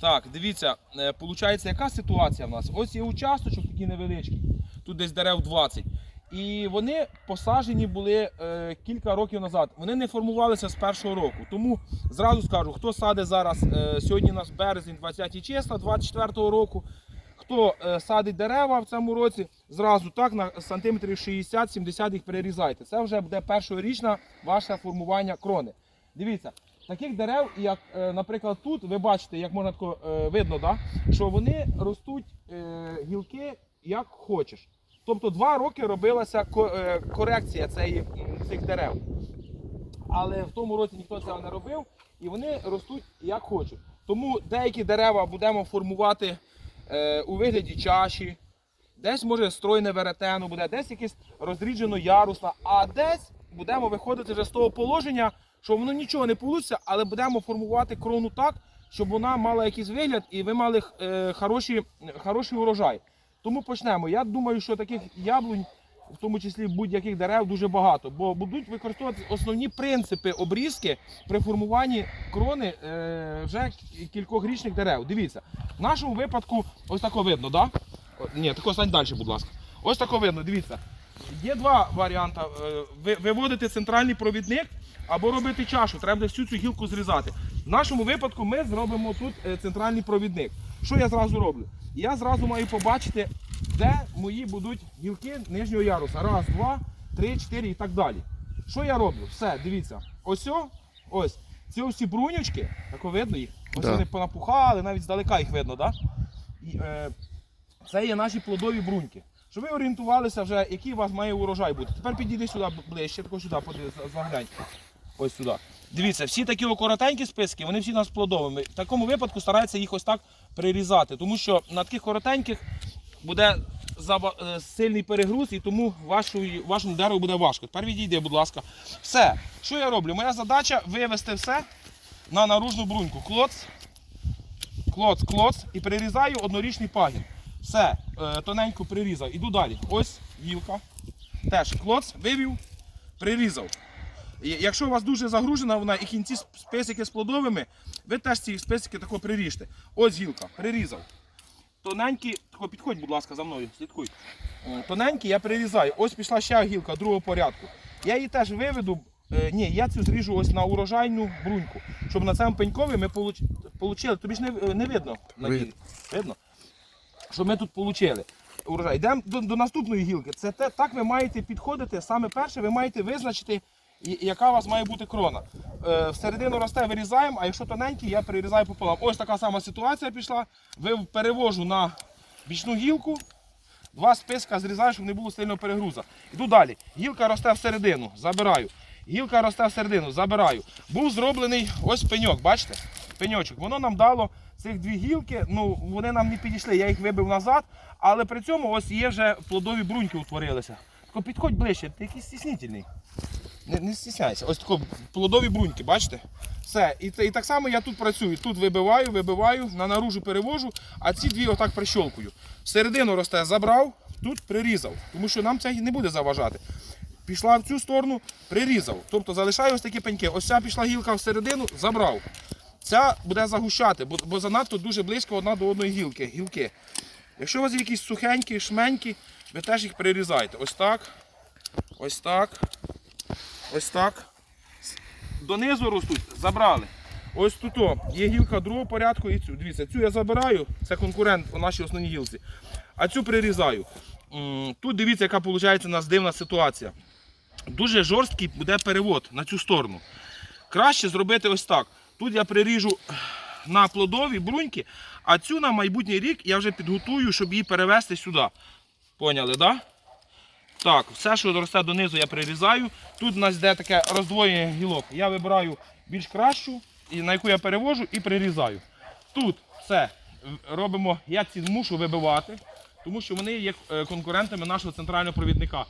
Так, дивіться, е, получається, яка ситуація в нас? Ось є участочок такий невеличкий, тут десь дерев 20. І вони посаджені були е, кілька років назад. Вони не формувалися з першого року. Тому зразу скажу, хто садить зараз, е, сьогодні у нас березень, 20 числа, 24 року. Хто е, садить дерева в цьому році, зразу так на сантиметрів 60-70 їх перерізайте. Це вже буде першорічне ваше формування крони. Дивіться, таких дерев, як, е, наприклад, тут, ви бачите, як можна тако, е, видно, да? що вони ростуть е, гілки як хочеш. Тобто два роки робилася корекція цієї, цих дерев. Але в тому році ніхто цього не робив, і вони ростуть як хочуть. Тому деякі дерева будемо формувати у вигляді чаші, десь може стройне веретено буде, десь якесь розріджено ярусна, а десь будемо виходити вже з того положення, що воно нічого не вийде, але будемо формувати крону так, щоб вона мала якийсь вигляд і ви мали е, хороші, хороший урожай. Тому почнемо. Я думаю, що таких яблунь, в тому числі будь-яких дерев, дуже багато, бо будуть використовувати основні принципи обрізки при формуванні крони е, вже кількох річних дерев. Дивіться, в нашому випадку ось тако видно, да? Ні, тако стань далі, будь ласка. Ось тако видно, дивіться. Є два варіанти. Е, ви- Виводити центральний провідник або робити чашу. Треба всю цю гілку зрізати. В нашому випадку ми зробимо тут е, центральний провідник. Що я зразу роблю? Я зразу маю побачити, де мої будуть гілки нижнього яруса. Раз, два, три, чотири і так далі. Що я роблю? Все, дивіться. Ось, ось. Ці всі брунючки, так видно їх. Ось Да. вони понапухали, навіть здалека їх видно, так? І, е, це є наші плодові бруньки. Щоб ви орієнтувалися вже, який у вас має урожай бути. Тепер підійди сюди ближче, тако сюди заглянь. Ось сюди. Дивіться, всі такі коротенькі списки, вони всі у нас плодовими. В такому випадку стараються їх ось так прирізати, тому що на таких коротеньких буде е, сильний перегруз, і тому вашому дереву буде важко. Тепер відійди, будь ласка. Все. Що я роблю? Моя задача вивести все на наружну бруньку. Клоц, клоц, клоц і прирізаю однорічний пагін. Все, е, тоненько прирізав. Іду далі. Ось гілка. Теж клоц, вивів, прирізав. І Якщо у вас дуже загружена вона і кінці сп- списики з плодовими, ви теж ці списики тако приріжте. Ось гілка, прирізав. Тоненькі, тако підходь, будь ласка, за мною, слідкуй. Е, Тоненькі я прирізаю. Ось пішла ще гілка другого порядку. Я її теж виведу. е, Ні, я цю зріжу ось на урожайну бруньку, щоб на цьому пенькові ми получили. Тобі ж не, не видно на Видно. Видно? Що ми тут отримали. Урожай. Йдемо до, до наступної гілки. Це те, так ви маєте підходити. Саме перше, ви маєте визначити, і- яка у вас має бути крона. Е, всередину росте, вирізаємо, а якщо тоненький, я перерізаю пополам. Ось така сама ситуація пішла. Ви перевожу на бічну гілку. Два списка зрізаю, щоб не було сильного перегруза. Йду далі. Гілка росте всередину, забираю. Гілка росте всередину, забираю. Був зроблений ось пеньок, бачите? Пеньочок. Воно нам дало цих дві гілки, ну вони нам не підійшли, я їх вибив назад, але при цьому ось є вже плодові бруньки утворилися. Підходь ближче, ти якийсь стіснительний. Не, не стісняйся. Ось тако плодові бруньки, бачите? Все. І, і так само я тут працюю. Тут вибиваю, вибиваю, на наружу перевожу, а ці дві отак прищолкую. Всередину росте, забрав, тут прирізав, тому що нам це не буде заважати. Пішла в цю сторону, прирізав. Тобто залишаю ось такі пеньки. Ось ця пішла гілка всередину, забрав. Ця буде загущати, бо, бо занадто дуже близько одна до одної гілки. гілки. Якщо у вас якісь сухенькі, шменькі, ви теж їх прирізаєте. Ось так, ось так, ось так. Донизу ростуть, забрали. Ось тут о, є гілка другого порядку і цю. Дивіться, цю я забираю, це конкурент у нашій основній гілці. А цю прирізаю. Тут дивіться, яка виходить у нас дивна ситуація. Дуже жорсткий буде перевод на цю сторону. Краще зробити ось так. Тут я приріжу на плодові бруньки, а цю на майбутній рік я вже підготую, щоб її перевезти сюди. Поняли, так? Да? Так, все, що росте донизу, я прирізаю. Тут у нас йде таке роздвоєння гілок. Я вибираю більш кращу, на яку я перевожу і прирізаю. Тут все робимо, я ці мушу вибивати, тому що вони є е, конкурентами нашого центрального провідника.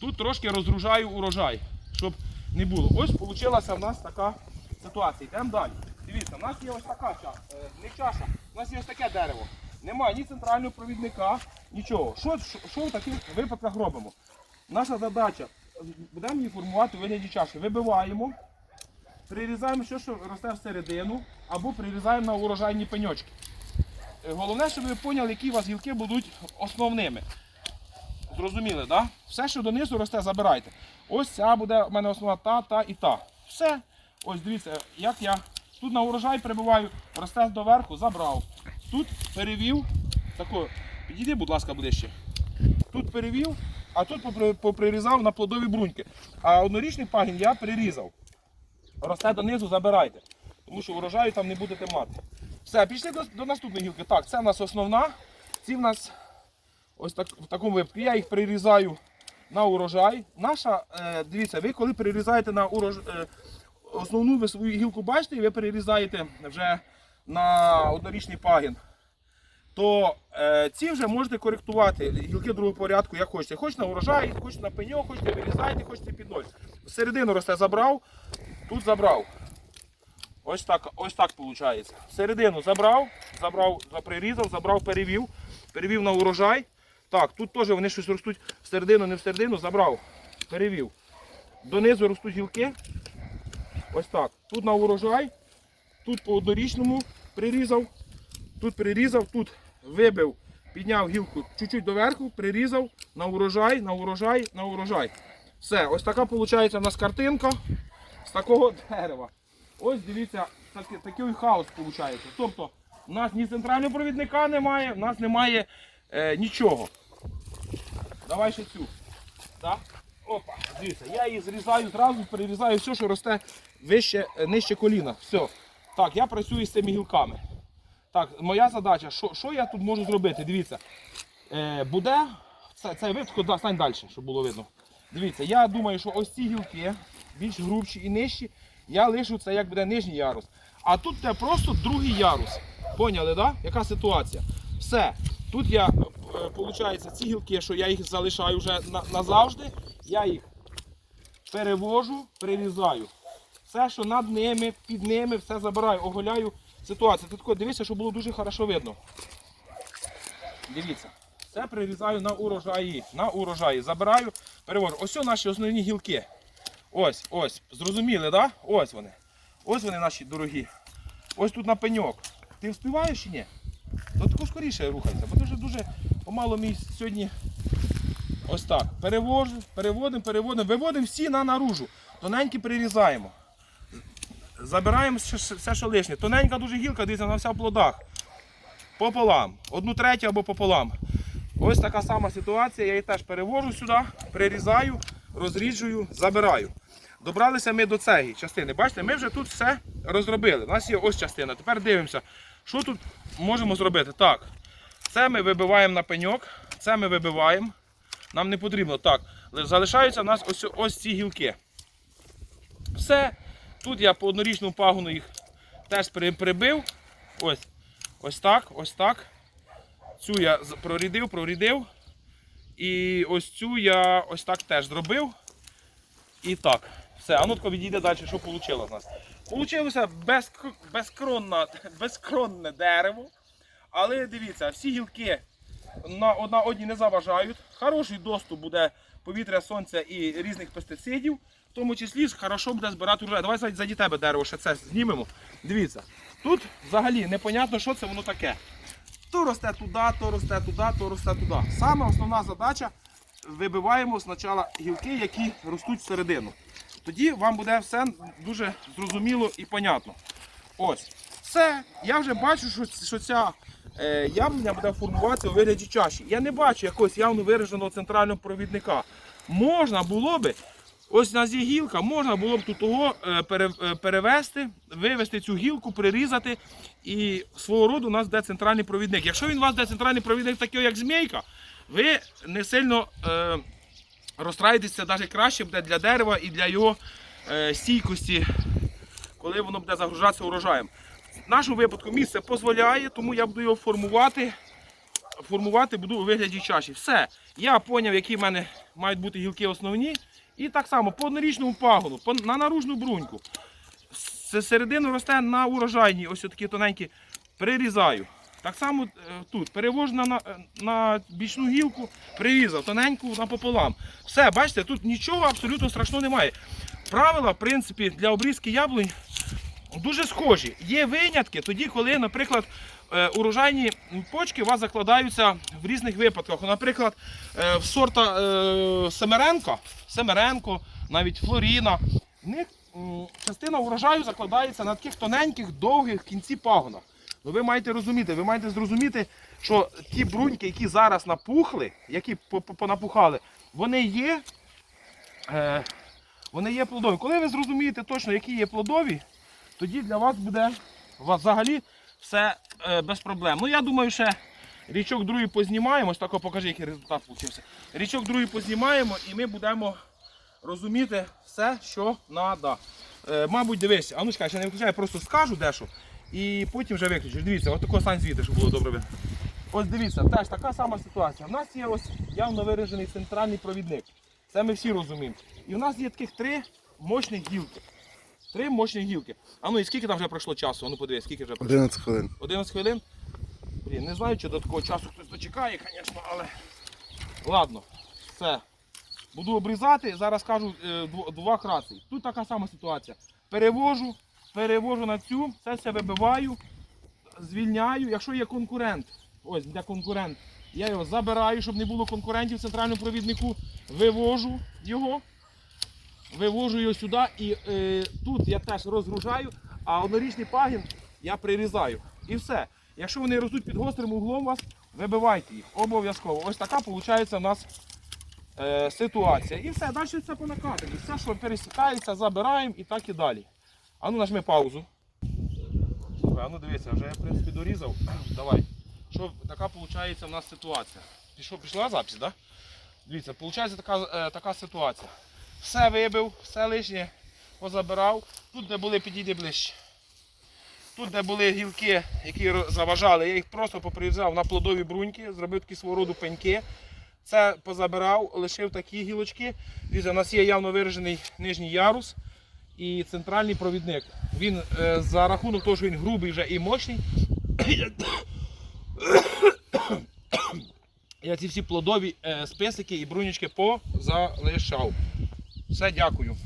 Тут трошки розгружаю урожай, щоб не було. Ось вийшла в нас така ситуація. Йдемо далі. Дивіться, у нас є ось така чаша, е, не чаша, у нас є ось таке дерево. Немає ні центрального провідника, нічого. Що, що, що в таких випадках робимо? Наша задача будемо її формувати у вигляді чаші. Вибиваємо, прирізаємо все, що росте всередину, або прирізаємо на урожайні пеньочки. е, головне, щоб ви поняли, які у вас гілки будуть основними. Зрозуміли? Да? Все, що донизу росте, забирайте. Ось ця буде в мене основна та, та і та. Все. Ось дивіться, як я тут на урожай прибиваю, росте доверху, забрав. Тут перевів. Тако, підійди, будь ласка, ближче. Тут перевів, а тут поприрізав на плодові бруньки. А однорічний пагін я прирізав. Росте донизу, забирайте. Тому що урожаю там не будете мати. Все, пішли до, до наступної гілки. Так, це в нас основна. Ці в нас ось так, в такому випадку. Я їх прирізаю на урожай. Наша, е, дивіться, ви коли прирізаєте на урож... е, основну ви свою гілку бачите, і ви перерізаєте вже на однорічний пагін, то е, ці вже можете коректувати гілки другого порядку, як хочете. Хочете на урожай, хочете на пеньок, хочете вирізаєте, хочете під ноль. Середину росте забрав, тут забрав. Ось так, ось так виходить. Середину забрав, забрав, прирізав, забрав, перевів, перевів на урожай. Так, тут теж вони щось ростуть в середину, не в середину, забрав, перевів. Донизу ростуть гілки. Ось так. Тут на урожай, тут по однорічному прирізав, тут прирізав, тут вибив, підняв гілку чуть-чуть доверху, прирізав на урожай, на урожай, на урожай. Все, ось така виходить у нас картинка з такого дерева. Ось дивіться, такий, такий хаос виходить. Тобто, у нас ні центрального провідника немає, у нас немає е, нічого. Давай ще цю. Так? Опа, дивіться, я її зрізаю зразу, перерізаю все, що росте вище, е, нижче коліна. Все. Так, я працюю з цими гілками. Так, моя задача, що, що я тут можу зробити? Дивіться. Е, буде це, цей випадку, стань далі, щоб було видно. Дивіться, я думаю, що ось ці гілки, більш грубші і нижчі, я лишу це як буде нижній ярус. А тут це просто другий ярус. Поняли, да? Яка ситуація? Все. Тут я, виходить, ці гілки, що я їх залишаю вже назавжди, я їх перевожу, прирізаю. Все, що над ними, під ними, все забираю, оголяю ситуацію. Тут дивіться, щоб було дуже хорошо видно. Дивіться. Це прирізаю на урожаї. На урожаї. Забираю, перевожу. Ось наші основні гілки. Ось, ось. Зрозуміли, так? Да? Ось вони. Ось вони наші дорогі. Ось тут на пеньок. Ти вспіваєш чи ні? Ну тако скоріше рухайся, бо дуже дуже помало мій сьогодні. Ось так. Перевожу, переводимо, переводимо, виводимо всі на наружу. Тоненькі прирізаємо. Забираємо все, що лишнє. Тоненька дуже гілка, дивіться, вона вся в плодах. Пополам. Одну третю або пополам. Ось така сама ситуація. Я її теж перевожу сюди, прирізаю, розріджую, забираю. Добралися ми до цієї частини. Бачите, ми вже тут все розробили. У нас є ось частина. Тепер дивимося, що тут можемо зробити. Так, це ми вибиваємо на пеньок, це ми вибиваємо. Нам не потрібно. Так, залишаються у нас ось, ось ці гілки. Все. Тут я по однорічному пагону їх теж прибив. Ось, ось так, ось так. Цю я прорідив, прорідив. І ось цю я ось так теж зробив. І так. Все, а ну відійде далі, що вийшло з нас. Получилося безкронне, безкронне дерево. Але дивіться, всі гілки на, на одні не заважають. Хороший доступ буде повітря, сонця і різних пестицидів. В тому числі ж хорошо буде збирати урожай. Давай заді тебе дерево ще це знімемо. Дивіться. Тут взагалі непонятно, що це воно таке. То росте туди, то росте туди, то росте туди. Саме основна задача вибиваємо спочатку гілки, які ростуть всередину. Тоді вам буде все дуже зрозуміло і понятно. Ось. Все. Я вже бачу, що ця е, буде формуватися у вигляді чаші. Я не бачу якогось явно вираженого центрального провідника. Можна було би, ось у нас є гілка, можна було б тут того е, е, перевести, вивести цю гілку, прирізати. І свого роду у нас буде центральний провідник. Якщо він у вас буде центральний провідник такий, як змійка, ви не сильно е, розстраєтеся, навіть краще буде для дерева і для його е, стійкості, коли воно буде загружатися урожаєм. В нашому випадку місце дозволяє, тому я буду його формувати. Формувати буду у вигляді чаші. Все. Я зрозумів, які в мене мають бути гілки основні. І так само по однорічному пагону, на наружну бруньку. Середину росте на урожайні, ось такі тоненькі, прирізаю. Так само е, тут перевожу на, на, на бічну гілку, прирізав тоненьку напополам. Все, бачите, тут нічого абсолютно страшного немає. Правила, в принципі, для обрізки яблунь дуже схожі. Є винятки тоді, коли, наприклад, е, урожайні почки у вас закладаються в різних випадках. Наприклад, е, в сорта е, Семеренко, Семеренко, навіть Флоріна. В них частина урожаю закладається на таких тоненьких, довгих кінці пагонах. Ну, ви маєте розуміти, ви маєте зрозуміти, що ті бруньки, які зараз напухли, які по- по- понапухали, вони є, вони є плодові. Коли ви зрозумієте точно, які є плодові, тоді для вас буде взагалі все е, без проблем. Ну я думаю, ще річок другий познімаємо. Ось тако покажи, який результат вийшов. Річок другий познімаємо і ми будемо розуміти все, що треба. Е, мабуть, дивись, а ну чекай, ще не виключай, я просто скажу дещо. І потім вже виключиш. Дивіться, от такого стань звідти, щоб було добре. Ось дивіться, теж така сама ситуація. У нас є ось явно виражений центральний провідник. Це ми всі розуміємо. І в нас є таких три мощних гілки. Три мощні гілки. А ну і скільки там вже пройшло часу? Ну подивись, скільки вже пройшло? 11 хвилин. 11 хвилин. Блін, не знаю, чи до такого часу хтось дочекає, звісно, але. Ладно, все. Буду обрізати, зараз кажу е, дв- двох рацій. Тут така сама ситуація. Перевожу, перевожу на цю, це все вибиваю, звільняю. Якщо є конкурент, ось де конкурент, я його забираю, щоб не було конкурентів в центральному провіднику, вивожу його, вивожу його сюди і е, тут я теж розгружаю, а однорічний пагін я прирізаю. І все. Якщо вони ростуть під гострим углом вас, вибивайте їх. Обов'язково. Ось така виходить у нас е, ситуація. І все, далі це по. Все, що пересікається, забираємо і так і далі. А ну нажми паузу. Слухай, а ну дивися, вже я в принципі дорізав. Давай. Що така виходить у нас ситуація? Пішов, пішла запись, так? Да? Дивіться, виходить така, е, така ситуація. Все вибив, все лишнє позабирав. Тут, де були, підійди ближче. Тут, де були гілки, які заважали, я їх просто поприрізав на плодові бруньки, зробив такі свого роду пеньки. Це позабирав, лишив такі гілочки. Дивіться, у нас є явно виражений нижній ярус і центральний провідник. Він е, за рахунок того, що він грубий вже і мощний. Я ці всі плодові е, списики і брунючки позалишав. Все, дякую.